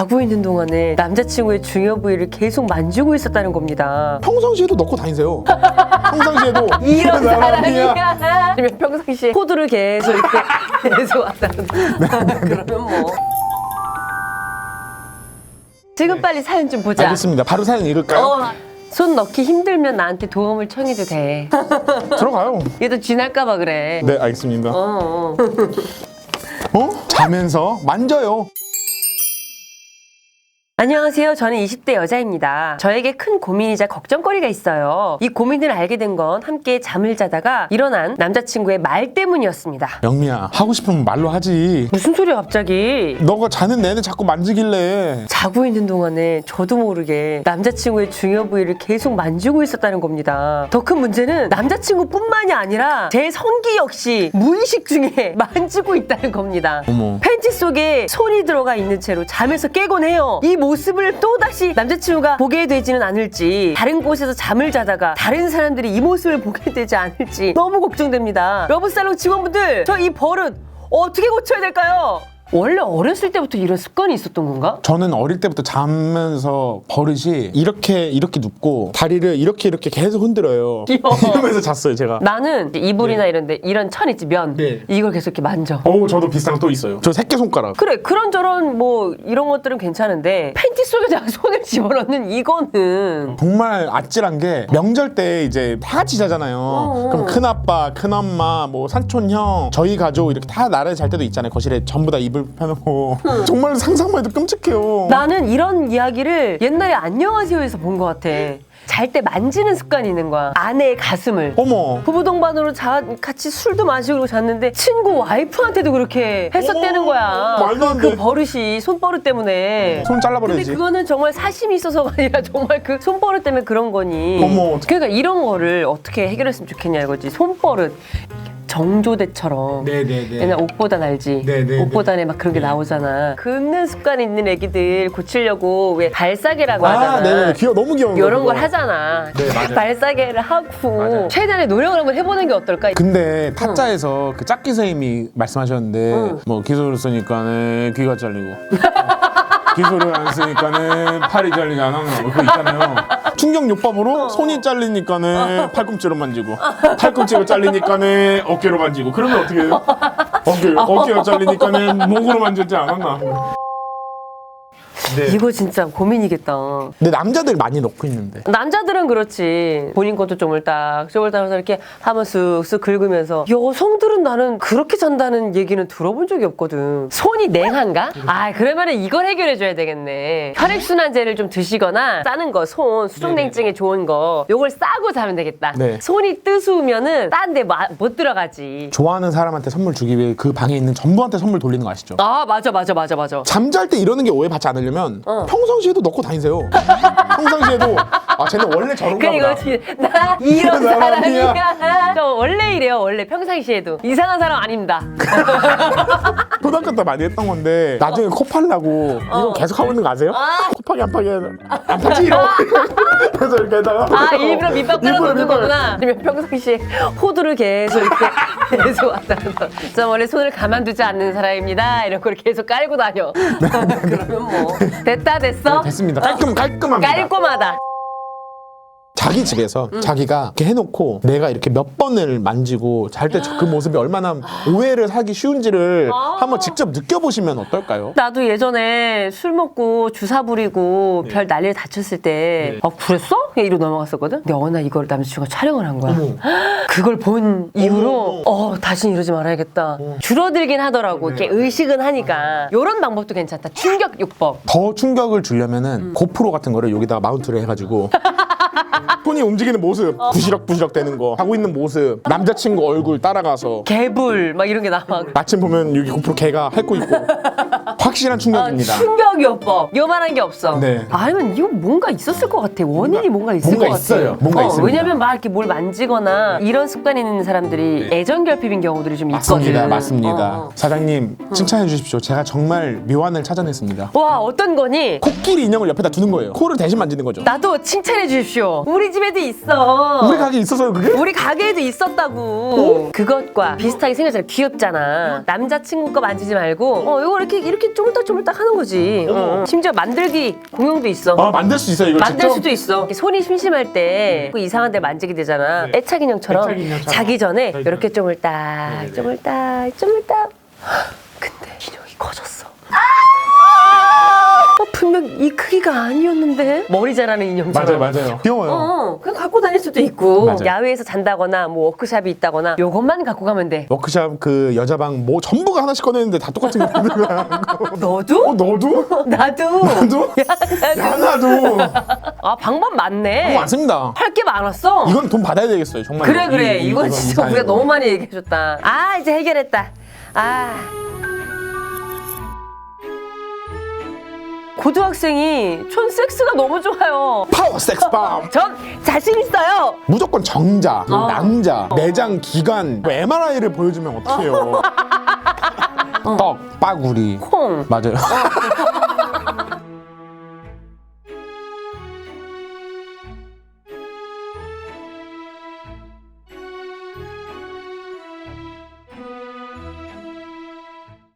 자고 있는 동안에 남자친구의 중요 부위를 계속 만지고 있었다는 겁니다. 평상시에도 넣고 다니세요. 평상시에도 이런 사람이야. 아니면 평상시에 코드를 계속 이렇게 계속 왔다는 그러면 뭐. 지금 빨리 사연 좀 보자. 알겠습니다. 바로 사연 읽을까요? 어, 손 넣기 힘들면 나한테 도움을 청해도 돼. 들어가요. 얘도 쥐날까봐 그래. 네, 알겠습니다. 어, 어. 어? 자면서 만져요. 안녕하세요. 저는 20대 여자입니다. 저에게 큰 고민이자 걱정거리가 있어요. 이 고민을 알게 된 건 함께 잠을 자다가 일어난 남자친구의 말 때문이었습니다. 영미야, 하고 싶으면 말로 하지. 무슨 소리야 갑자기? 너가 자는 내내 자꾸 만지길래. 자고 있는 동안에 저도 모르게 남자친구의 중요 부위를 계속 만지고 있었다는 겁니다. 더 큰 문제는 남자친구뿐만이 아니라 제 성기 역시 무의식 중에 만지고 있다는 겁니다. 어머. 팬티 속에 손이 들어가 있는 채로 잠에서 깨곤 해요. 이 모 습을 또다시 남자친구가 보게 되지는 않을지 다른 곳에서 잠을 자다가 다른 사람들이 이 모습을 보게 되지 않을지 너무 걱정됩니다. 러브살롱 직원분들 저 이 버릇 어떻게 고쳐야 될까요? 원래 어렸을 때부터 이런 습관이 있었던 건가? 저는 어릴 때부터 자면서 버릇이 이렇게 이렇게 눕고 다리를 이렇게 이렇게 계속 흔들어요. 귀여워. 이러면서 잤어요, 제가. 나는 이불이나 이런데 이런 천 있지 면 네. 이걸 계속 이렇게 만져. 어, 저도 비슷한 거 또 있어요. 저 새끼 손가락. 그래 그런 저런 뭐 이런 것들은 괜찮은데 팬티 속에 내가 손을 집어넣는 이거는 정말 아찔한 게 명절 때 이제 다 같이 자잖아요. 그럼 큰 아빠, 큰 엄마, 뭐 사촌 형, 저희 가족 이렇게 다 나란히 잘 때도 있잖아요. 거실에 전부 다 이불 펴놓고 정말 상상만 해도 끔찍해요. 나는 이런 이야기를 옛날에 안녕하세요에서 본 것 같아. 잘 때 만지는 습관이 있는 거야. 아내의 가슴을. 어머. 부부 동반으로 자, 같이 술도 마시고 잤는데 친구 와이프한테도 그렇게 했었다는 어머, 거야. 말도 안그 돼. 버릇이 손버릇 때문에. 손 근데 잘라버려야지. 그거는 정말 사심이 있어서가 아니라 정말 그 손버릇 때문에 그런 거니. 어머, 어떡해. 그러니까 이런 거를 어떻게 해결했으면 좋겠냐 이거지. 손버릇. 정조대처럼. 네네네. 옛날 옷보단 알지? 네, 네, 옷보단에 막 그런 게 나오잖아. 긁는 습관 있는 애기들 고치려고 왜 발사계라고 아, 하잖아. 네네. 귀여 너무 귀여운 거. 이런 걸 그거. 하잖아. 네, 맞아요. 발사계를 하고 맞아요. 최대한의 노력을 한번 해보는 게 어떨까? 근데 타짜에서 그 짝기 선생님이 말씀하셨는데 응. 뭐 기술을 쓰니까는 귀가 잘리고 기술을 안 쓰니까는 팔이 잘리지 뭐 그거 있잖아요. 충격 요법으로 손이 잘리니까는 팔꿈치로 만지고 팔꿈치가 잘리니까는 어깨로 만지고 그러면 어떻게 해요? 어깨, 어깨가 잘리니까는 목으로 만지지 않았나 네. 이거 진짜 고민이겠다. 근데 남자들 많이 넣고 있는데 남자들은 그렇지. 본인 것도 쪼물딱, 쪼물딱해서 이렇게 하면 쓱쓱 긁으면서. 여성들은 나는 그렇게 잔다는 얘기는 들어본 적이 없거든. 손이 냉한가? 아, 그러면은 이걸 해결해줘야 되겠네. 혈액순환제를 좀 드시거나 싸는 거, 손, 수족냉증에 좋은 거. 요걸 싸고 자면 되겠다. 네. 손이 뜨스우면은 딴 데 못 들어가지. 좋아하는 사람한테 선물 주기 위해 그 방에 있는 전부한테 선물 돌리는 거 아시죠? 아, 맞아, 맞아, 맞아, 맞아. 잠잘 때 이러는 게 오해받지 않으려면 어. 평상시에도 넣고 다니세요. 평상시에도 아 쟤는 원래 저런가 그 보다. 이거지. 나 이런 사람이야. 사람이야. 저 원래 이래요. 원래 평상시에도 이상한 사람 아닙니다. 초등학교 때 많이 했던 건데 나중에 코 팔라고 이거 계속 하고 있는 거 아세요? 코 파기 안 파기 안 파지 이러 그래서 이렇게 해다가 아 일부러 밑밥 깔아 일부러, 놓는 일부러. 거구나. 아니면 평상시에 호두를 계속 이렇게 계속 왔다 갔다. 저 원래 손을 가만두지 않는 사람입니다. 이런 걸 계속 깔고 다녀. 그러면 뭐 됐다 됐어. 됐습니다 깔끔 깔끔합니다 깔끔하다. 자기 집에서 자기가 이렇게 해놓고 내가 이렇게 몇 번을 만지고 잘 때 그 모습이 얼마나 오해를 사기 쉬운지를 아. 한번 직접 느껴보시면 어떨까요? 나도 예전에 술 먹고 주사 부리고 별 난리를 다쳤을 때, 어, 그랬어? 이러고 넘어갔었거든? 근데 어느 날 이걸 남자친구가 촬영을 한 거야. 그걸 본 이후로, 어, 다시는 이러지 말아야겠다. 줄어들긴 하더라고. 이렇게 의식은 하니까. 요런 방법도 괜찮다. 충격 요법. 더 충격을 음. 주려면은 고프로 같은 거를 여기다가 마운트를 해가지고 손이 움직이는 모습. 어. 부시럭부시럭 되는 거. 하고 있는 모습. 남자친구 얼굴 따라가서. 개불, 막 이런 게 나와. 마침 보면 여기 고프로 개가 핥고 있고 확실한 아, 충격입니다. 충격 요법. 요만한 게 없어. 네. 아니면 이거 뭔가 있었을 것 같아. 원인이 뭔가 있을 뭔가 것 같아. 있어요. 뭔가 있습니다. 왜냐면 막 이렇게 뭘 만지거나 이런 습관이 있는 사람들이 애정 결핍인 경우들이 좀. 맞습니다, 맞습니다. 어. 사장님 칭찬해 주십시오. 제가 정말 묘안을 찾아냈습니다. 와 어떤 거니? 코끼리 인형을 옆에다 두는 거예요. 코를 대신 만지는 거죠. 나도 칭찬해 주십시오. 우리 집에도 있어. 우리 가게 있었어요 그게? 우리 가게에도 있었다고. 그것과 비슷하게 생겼잖아. 귀엽잖아. 남자친구 거 만지지 말고, 어, 이거 이렇게, 이렇게 쪼물딱쪼물딱 하는 거지. 어. 심지어 만들기 공용도 있어. 아 만들 수 있어 이걸 만들 직접? 수도 있어. 이렇게 손이 심심할 때그 이상한 데 만지게 되잖아. 네. 애착 인형처럼 애착 인형처럼. 자기 전에 자기 이렇게. 쪼물딱, 네네네. 쪼물딱, 쪼물딱. 근데 인형이 커졌어. 어, 분명 이 크기가 아니었는데 머리 자라는 인형처럼. 맞아요 맞아요 귀여워요 어, 그냥 갖고 다닐 수도 있고 맞아요. 야외에서 잔다거나 뭐 워크샵이 있다거나 요것만 갖고 가면 돼. 워크샵 그 여자방 뭐 전부가 하나씩 꺼내는데 다 똑같은 거 거야 너도? 어 너도? 나도. 나도? 야 나도 아 방법 많네. 그거 많습니다 할 게 많았어. 이건 돈 받아야 되겠어요 정말 그래 그래 이- 이건 진짜. 우리가 너무 많이 얘기해줬다 아 이제 해결했다 아 고등학생이 촌 섹스가 너무 좋아요. 파워 섹스밤 전 자신 있어요. 무조건 정자, 어. 남자, 내장, 기관, 뭐 MRI를 보여주면 어떡해요? 떡, 빠구리. 콩. 맞아요